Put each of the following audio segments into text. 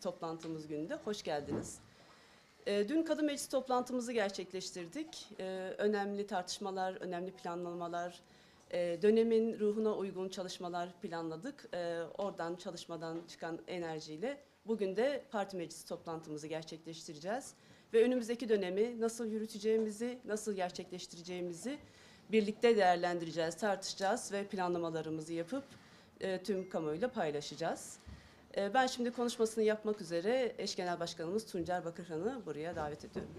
toplantımız gününde. Hoş geldiniz. Ee, Dün Kadın Meclis toplantımızı gerçekleştirdik. Ee, Önemli tartışmalar, önemli planlamalar, e, dönemin ruhuna uygun çalışmalar planladık. Ee, Oradan çalışmadan çıkan enerjiyle bugün de parti meclisi toplantımızı gerçekleştireceğiz. Ve önümüzdeki dönemi nasıl yürüteceğimizi, nasıl gerçekleştireceğimizi birlikte değerlendireceğiz, tartışacağız ve planlamalarımızı yapıp e, tüm kamuoyuyla paylaşacağız. Ee, Ben şimdi konuşmasını yapmak üzere eş genel başkanımız Tuncer Bakırhan'ı buraya davet ediyorum.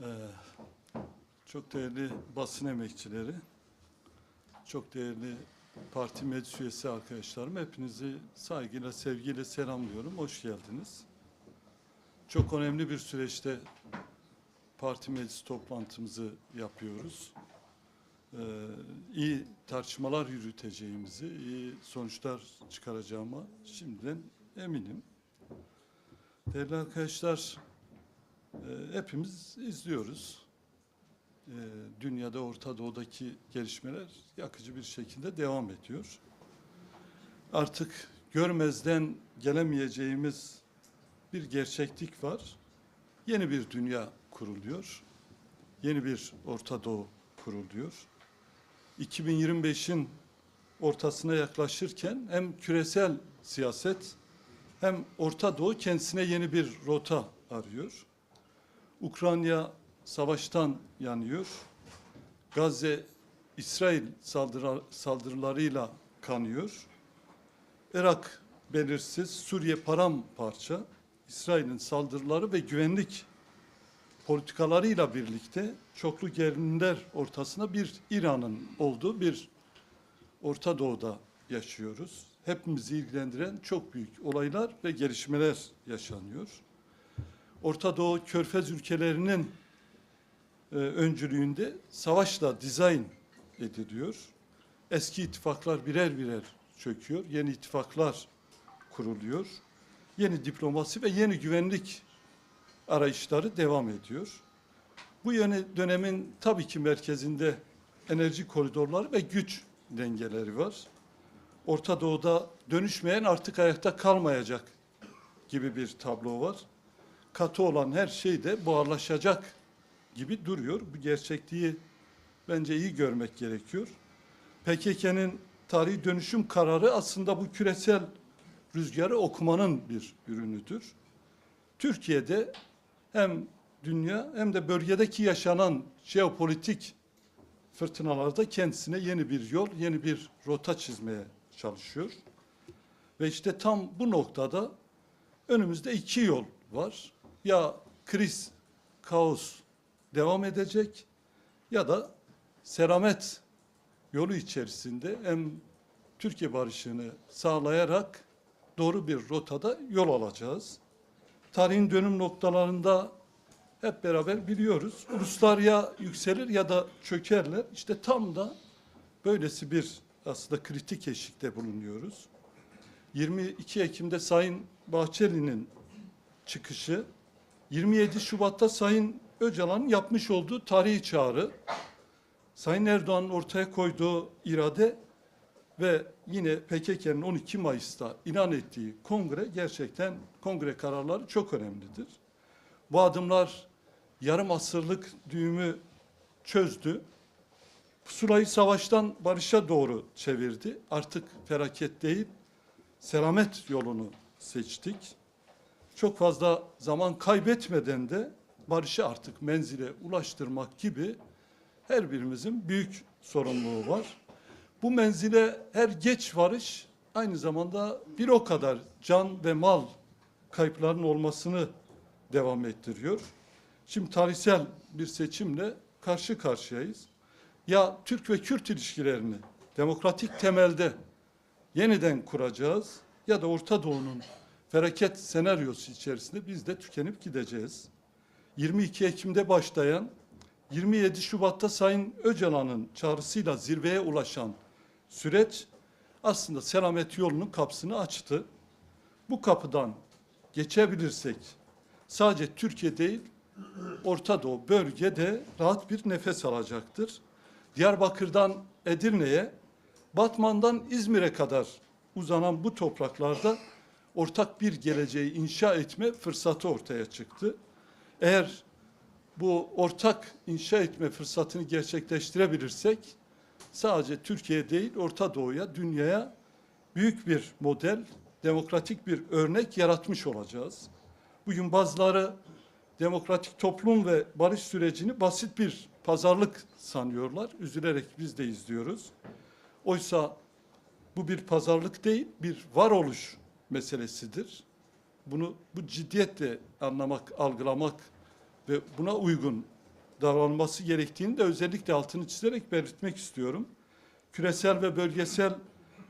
Ee, Çok değerli basın emekçileri, çok değerli parti meclis üyesi arkadaşlarım, hepinizi saygıyla, sevgiyle selamlıyorum. Hoş geldiniz. Çok önemli bir süreçte parti meclis toplantımızı yapıyoruz. Ee, iyi tartışmalar yürüteceğimizi, iyi sonuçlar çıkaracağıma şimdiden eminim. Değerli arkadaşlar, e, hepimiz izliyoruz. E, dünyada, Orta Doğu'daki gelişmeler yakıcı bir şekilde devam ediyor. Artık görmezden gelemeyeceğimiz bir gerçeklik var. Yeni bir dünya kuruluyor. Yeni bir Orta Doğu kuruluyor. 2025'in ortasına yaklaşırken hem küresel siyaset hem Orta Doğu kendisine yeni bir rota arıyor. Ukrayna savaştan yanıyor. Gazze İsrail saldırı, saldırılarıyla kanıyor. Irak belirsiz, Suriye paramparça. İsrail'in saldırıları ve güvenlik politikalarıyla birlikte çoklu gerilimler ortasında bir İran'ın olduğu bir Orta Doğu'da yaşıyoruz. Hepimizi ilgilendiren çok büyük olaylar ve gelişmeler yaşanıyor. Orta Doğu Körfez ülkelerinin e, öncülüğünde savaşla dizayn ediliyor. Eski ittifaklar birer birer çöküyor. Yeni ittifaklar kuruluyor. Yeni diplomasi ve yeni güvenlik arayışları devam ediyor. Bu yeni dönemin tabii ki merkezinde enerji koridorları ve güç dengeleri var. Orta Doğu'da dönüşmeyen artık ayakta kalmayacak gibi bir tablo var katı olan her şey de buharlaşacak gibi duruyor. Bu gerçekliği bence iyi görmek gerekiyor. PKK'nın tarihi dönüşüm kararı aslında bu küresel rüzgarı okumanın bir ürünüdür. Türkiye'de hem dünya hem de bölgedeki yaşanan jeopolitik fırtınalarda kendisine yeni bir yol, yeni bir rota çizmeye çalışıyor. Ve işte tam bu noktada önümüzde iki yol var. Ya kriz, kaos devam edecek ya da selamet yolu içerisinde hem Türkiye barışını sağlayarak doğru bir rotada yol alacağız. Tarihin dönüm noktalarında hep beraber biliyoruz. Uluslar ya yükselir ya da çökerler. İşte tam da böylesi bir aslında kritik eşikte bulunuyoruz. 22 Ekim'de Sayın Bahçeli'nin çıkışı 27 Şubat'ta Sayın Öcalan'ın yapmış olduğu tarihi çağrı, Sayın Erdoğan'ın ortaya koyduğu irade ve yine PKK'nın 12 Mayıs'ta ilan ettiği kongre gerçekten kongre kararları çok önemlidir. Bu adımlar yarım asırlık düğümü çözdü. Pusulayı savaştan barışa doğru çevirdi. Artık felaket değil, selamet yolunu seçtik çok fazla zaman kaybetmeden de barışı artık menzile ulaştırmak gibi her birimizin büyük sorumluluğu var. Bu menzile her geç varış aynı zamanda bir o kadar can ve mal kayıplarının olmasını devam ettiriyor. Şimdi tarihsel bir seçimle karşı karşıyayız. Ya Türk ve Kürt ilişkilerini demokratik temelde yeniden kuracağız ya da Orta Doğu'nun felaket senaryosu içerisinde biz de tükenip gideceğiz. 22 Ekim'de başlayan 27 Şubat'ta Sayın Öcalan'ın çağrısıyla zirveye ulaşan süreç aslında selamet yolunun kapısını açtı. Bu kapıdan geçebilirsek sadece Türkiye değil Orta Doğu bölgede rahat bir nefes alacaktır. Diyarbakır'dan Edirne'ye, Batman'dan İzmir'e kadar uzanan bu topraklarda ortak bir geleceği inşa etme fırsatı ortaya çıktı. Eğer bu ortak inşa etme fırsatını gerçekleştirebilirsek sadece Türkiye değil Orta Doğu'ya, dünyaya büyük bir model, demokratik bir örnek yaratmış olacağız. Bugün bazıları demokratik toplum ve barış sürecini basit bir pazarlık sanıyorlar. Üzülerek biz de izliyoruz. Oysa bu bir pazarlık değil, bir varoluş meselesidir. Bunu bu ciddiyetle anlamak, algılamak ve buna uygun davranılması gerektiğini de özellikle altını çizerek belirtmek istiyorum. Küresel ve bölgesel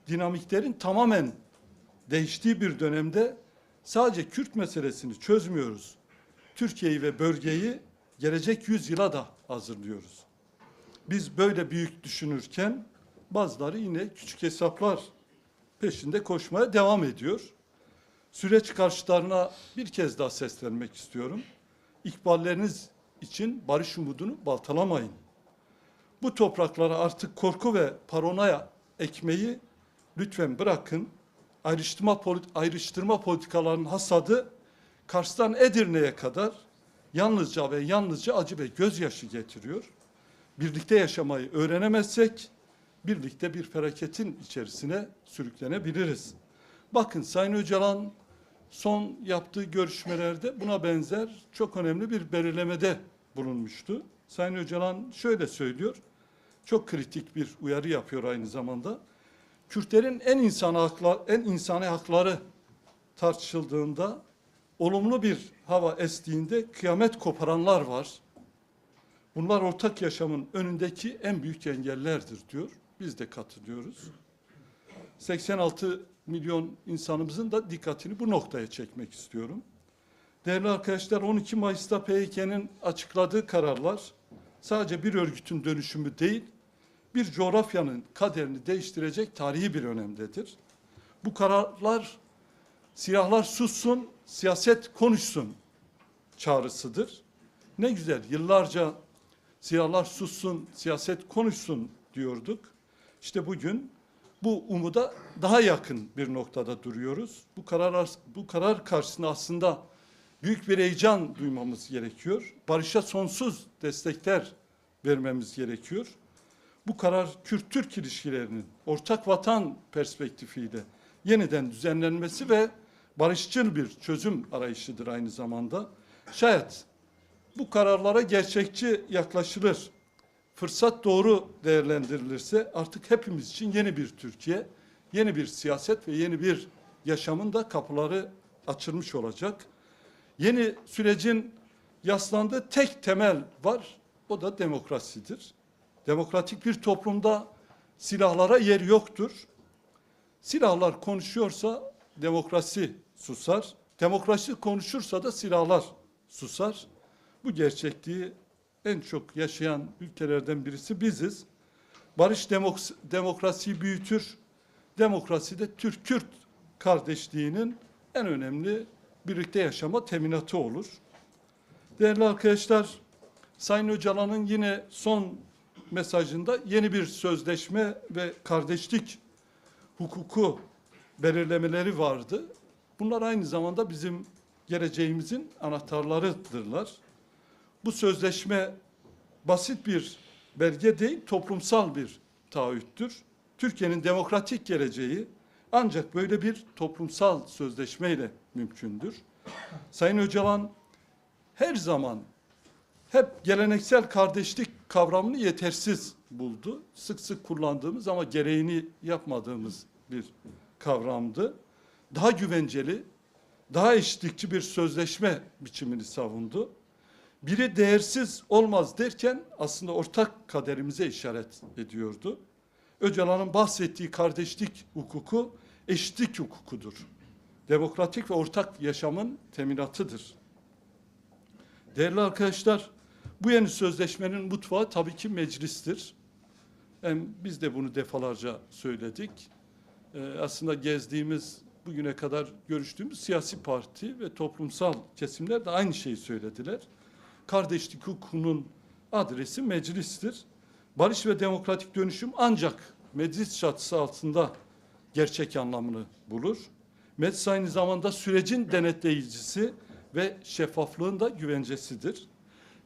dinamiklerin tamamen değiştiği bir dönemde sadece Kürt meselesini çözmüyoruz. Türkiye'yi ve bölgeyi gelecek yüzyıla da hazırlıyoruz. Biz böyle büyük düşünürken bazıları yine küçük hesaplar peşinde koşmaya devam ediyor. Süreç karşılarına bir kez daha seslenmek istiyorum. İkballeriniz için barış umudunu baltalamayın. Bu topraklara artık korku ve paranoya ekmeği lütfen bırakın. Ayrıştırma, polit- ayrıştırma politikalarının hasadı Kars'tan Edirne'ye kadar yalnızca ve yalnızca acı ve gözyaşı getiriyor. Birlikte yaşamayı öğrenemezsek birlikte bir felaketin içerisine sürüklenebiliriz. Bakın Sayın Öcalan son yaptığı görüşmelerde buna benzer çok önemli bir belirlemede bulunmuştu. Sayın Öcalan şöyle söylüyor, çok kritik bir uyarı yapıyor aynı zamanda. Kürtlerin en insani haklar, en insani hakları tartışıldığında olumlu bir hava estiğinde kıyamet koparanlar var. Bunlar ortak yaşamın önündeki en büyük engellerdir diyor. Biz de katılıyoruz. 86 milyon insanımızın da dikkatini bu noktaya çekmek istiyorum. Değerli arkadaşlar 12 Mayıs'ta PYK'nin açıkladığı kararlar sadece bir örgütün dönüşümü değil, bir coğrafyanın kaderini değiştirecek tarihi bir önemdedir. Bu kararlar silahlar sussun, siyaset konuşsun çağrısıdır. Ne güzel yıllarca silahlar sussun, siyaset konuşsun diyorduk. İşte bugün bu umuda daha yakın bir noktada duruyoruz. Bu karar bu karar karşısında aslında büyük bir heyecan duymamız gerekiyor. Barışa sonsuz destekler vermemiz gerekiyor. Bu karar Kürt-Türk ilişkilerinin ortak vatan perspektifiyle yeniden düzenlenmesi ve barışçıl bir çözüm arayışıdır aynı zamanda. Şayet bu kararlara gerçekçi yaklaşılır, fırsat doğru değerlendirilirse artık hepimiz için yeni bir Türkiye, yeni bir siyaset ve yeni bir yaşamın da kapıları açılmış olacak. Yeni sürecin yaslandığı tek temel var, o da demokrasidir. Demokratik bir toplumda silahlara yer yoktur. Silahlar konuşuyorsa demokrasi susar. Demokrasi konuşursa da silahlar susar. Bu gerçekliği en çok yaşayan ülkelerden birisi biziz. Barış demok demokrasiyi büyütür. Demokrasi de Türk-Kürt kardeşliğinin en önemli birlikte yaşama teminatı olur. Değerli arkadaşlar, Sayın Öcalan'ın yine son mesajında yeni bir sözleşme ve kardeşlik hukuku belirlemeleri vardı. Bunlar aynı zamanda bizim geleceğimizin anahtarlarıdırlar. Bu sözleşme basit bir belge değil, toplumsal bir taahhüttür. Türkiye'nin demokratik geleceği ancak böyle bir toplumsal sözleşmeyle mümkündür. Sayın Öcalan her zaman hep geleneksel kardeşlik kavramını yetersiz buldu. Sık sık kullandığımız ama gereğini yapmadığımız bir kavramdı. Daha güvenceli, daha eşitlikçi bir sözleşme biçimini savundu. Biri değersiz olmaz derken aslında ortak kaderimize işaret ediyordu. Öcalan'ın bahsettiği kardeşlik hukuku eşitlik hukukudur. Demokratik ve ortak yaşamın teminatıdır. Değerli arkadaşlar, bu yeni sözleşmenin mutfağı tabii ki meclistir. Hem biz de bunu defalarca söyledik. Ee, aslında gezdiğimiz, bugüne kadar görüştüğümüz siyasi parti ve toplumsal kesimler de aynı şeyi söylediler. kardeşlik hukukunun adresi meclistir. Barış ve demokratik dönüşüm ancak meclis çatısı altında gerçek anlamını bulur. Meclis aynı zamanda sürecin denetleyicisi ve şeffaflığın da güvencesidir.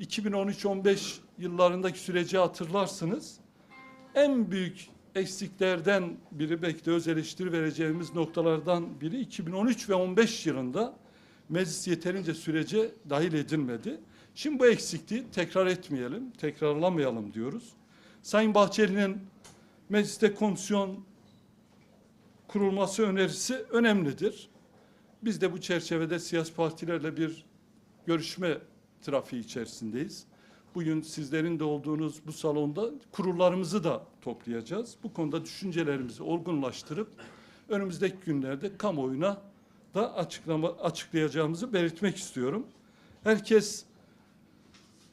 2013-15 yıllarındaki süreci hatırlarsınız. En büyük eksiklerden biri belki de öz eleştiri vereceğimiz noktalardan biri 2013 ve 15 yılında meclis yeterince sürece dahil edilmedi. Şimdi bu eksikliği tekrar etmeyelim, tekrarlamayalım diyoruz. Sayın Bahçeli'nin mecliste komisyon kurulması önerisi önemlidir. Biz de bu çerçevede siyasi partilerle bir görüşme trafiği içerisindeyiz. Bugün sizlerin de olduğunuz bu salonda kurullarımızı da toplayacağız. Bu konuda düşüncelerimizi olgunlaştırıp önümüzdeki günlerde kamuoyuna da açıklama açıklayacağımızı belirtmek istiyorum. Herkes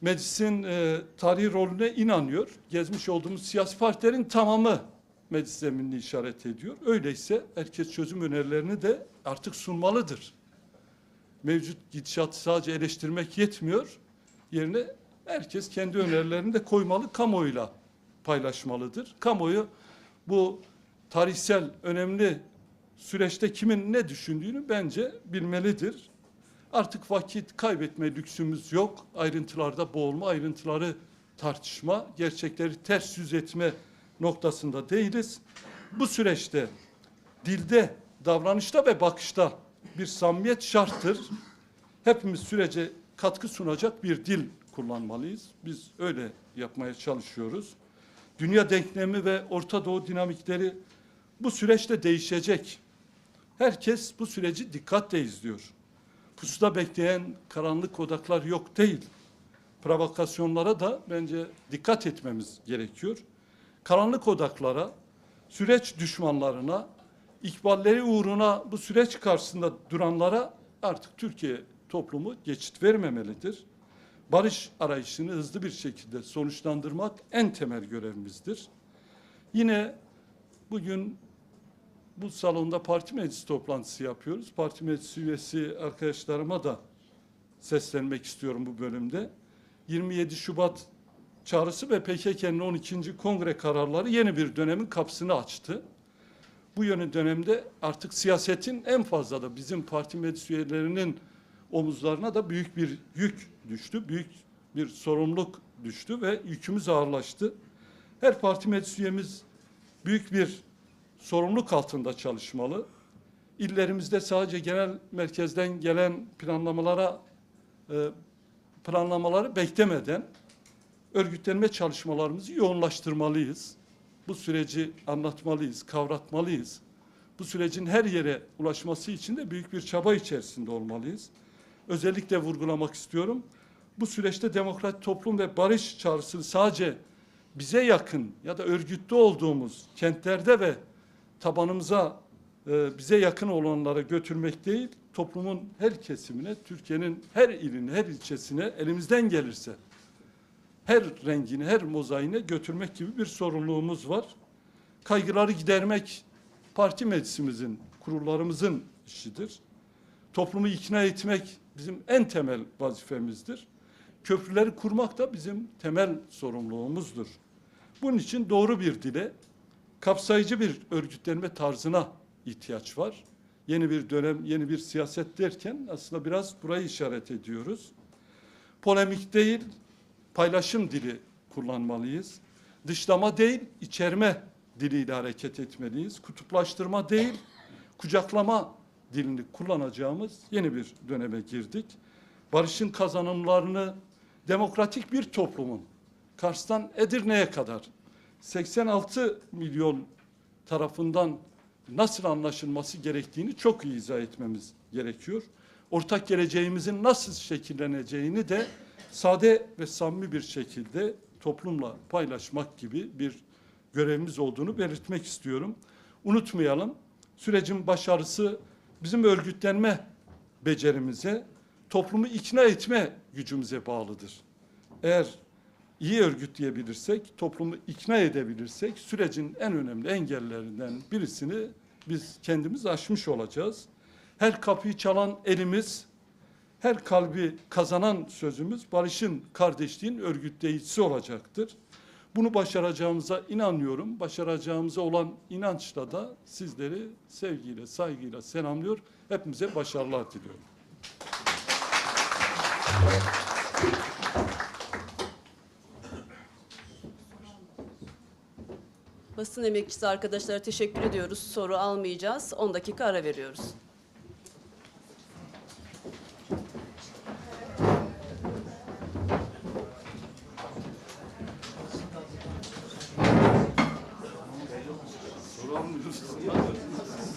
meclisin e, tarihi rolüne inanıyor. Gezmiş olduğumuz siyasi partilerin tamamı meclis zeminini işaret ediyor. Öyleyse herkes çözüm önerilerini de artık sunmalıdır. Mevcut gidişatı sadece eleştirmek yetmiyor. Yerine herkes kendi önerilerini de koymalı, kamuoyuyla paylaşmalıdır. Kamuoyu bu tarihsel önemli süreçte kimin ne düşündüğünü bence bilmelidir. Artık vakit kaybetme lüksümüz yok. Ayrıntılarda boğulma, ayrıntıları tartışma, gerçekleri ters yüz etme noktasında değiliz. Bu süreçte dilde, davranışta ve bakışta bir samimiyet şarttır. Hepimiz sürece katkı sunacak bir dil kullanmalıyız. Biz öyle yapmaya çalışıyoruz. Dünya denklemi ve Orta Doğu dinamikleri bu süreçte değişecek. Herkes bu süreci dikkatle izliyor. Pusuda bekleyen karanlık odaklar yok değil. Provokasyonlara da bence dikkat etmemiz gerekiyor. Karanlık odaklara, süreç düşmanlarına, ikballeri uğruna bu süreç karşısında duranlara artık Türkiye toplumu geçit vermemelidir. Barış arayışını hızlı bir şekilde sonuçlandırmak en temel görevimizdir. Yine bugün bu salonda parti meclisi toplantısı yapıyoruz. Parti meclisi üyesi arkadaşlarıma da seslenmek istiyorum bu bölümde. 27 Şubat çağrısı ve PKK'nın 12. kongre kararları yeni bir dönemin kapısını açtı. Bu yönü dönemde artık siyasetin en fazla da bizim parti meclis üyelerinin omuzlarına da büyük bir yük düştü. Büyük bir sorumluluk düştü ve yükümüz ağırlaştı. Her parti meclis üyemiz büyük bir sorumluluk altında çalışmalı. İllerimizde sadece genel merkezden gelen planlamalara e, planlamaları beklemeden örgütlenme çalışmalarımızı yoğunlaştırmalıyız. Bu süreci anlatmalıyız, kavratmalıyız. Bu sürecin her yere ulaşması için de büyük bir çaba içerisinde olmalıyız. Özellikle vurgulamak istiyorum. Bu süreçte demokrat toplum ve barış çağrısını sadece bize yakın ya da örgütlü olduğumuz kentlerde ve tabanımıza e, bize yakın olanlara götürmek değil, toplumun her kesimine, Türkiye'nin her iline, her ilçesine elimizden gelirse her rengini, her mozaiğine götürmek gibi bir sorumluluğumuz var. Kaygıları gidermek parti meclisimizin, kurullarımızın işidir. Toplumu ikna etmek bizim en temel vazifemizdir. Köprüleri kurmak da bizim temel sorumluluğumuzdur. Bunun için doğru bir dile, kapsayıcı bir örgütlenme tarzına ihtiyaç var. Yeni bir dönem, yeni bir siyaset derken aslında biraz burayı işaret ediyoruz. Polemik değil, paylaşım dili kullanmalıyız. Dışlama değil, içerme diliyle hareket etmeliyiz. Kutuplaştırma değil, kucaklama dilini kullanacağımız yeni bir döneme girdik. Barışın kazanımlarını demokratik bir toplumun Kars'tan Edirne'ye kadar 86 milyon tarafından nasıl anlaşılması gerektiğini çok iyi izah etmemiz gerekiyor. Ortak geleceğimizin nasıl şekilleneceğini de sade ve samimi bir şekilde toplumla paylaşmak gibi bir görevimiz olduğunu belirtmek istiyorum. Unutmayalım, sürecin başarısı bizim örgütlenme becerimize, toplumu ikna etme gücümüze bağlıdır. Eğer iyi örgütleyebilirsek, toplumu ikna edebilirsek sürecin en önemli engellerinden birisini biz kendimiz aşmış olacağız. Her kapıyı çalan elimiz, her kalbi kazanan sözümüz barışın, kardeşliğin örgütleyicisi olacaktır. Bunu başaracağımıza inanıyorum. Başaracağımıza olan inançla da sizleri sevgiyle, saygıyla selamlıyor. Hepimize başarılar diliyorum. Basın emekçisi arkadaşlara teşekkür ediyoruz. Soru almayacağız. 10 dakika ara veriyoruz.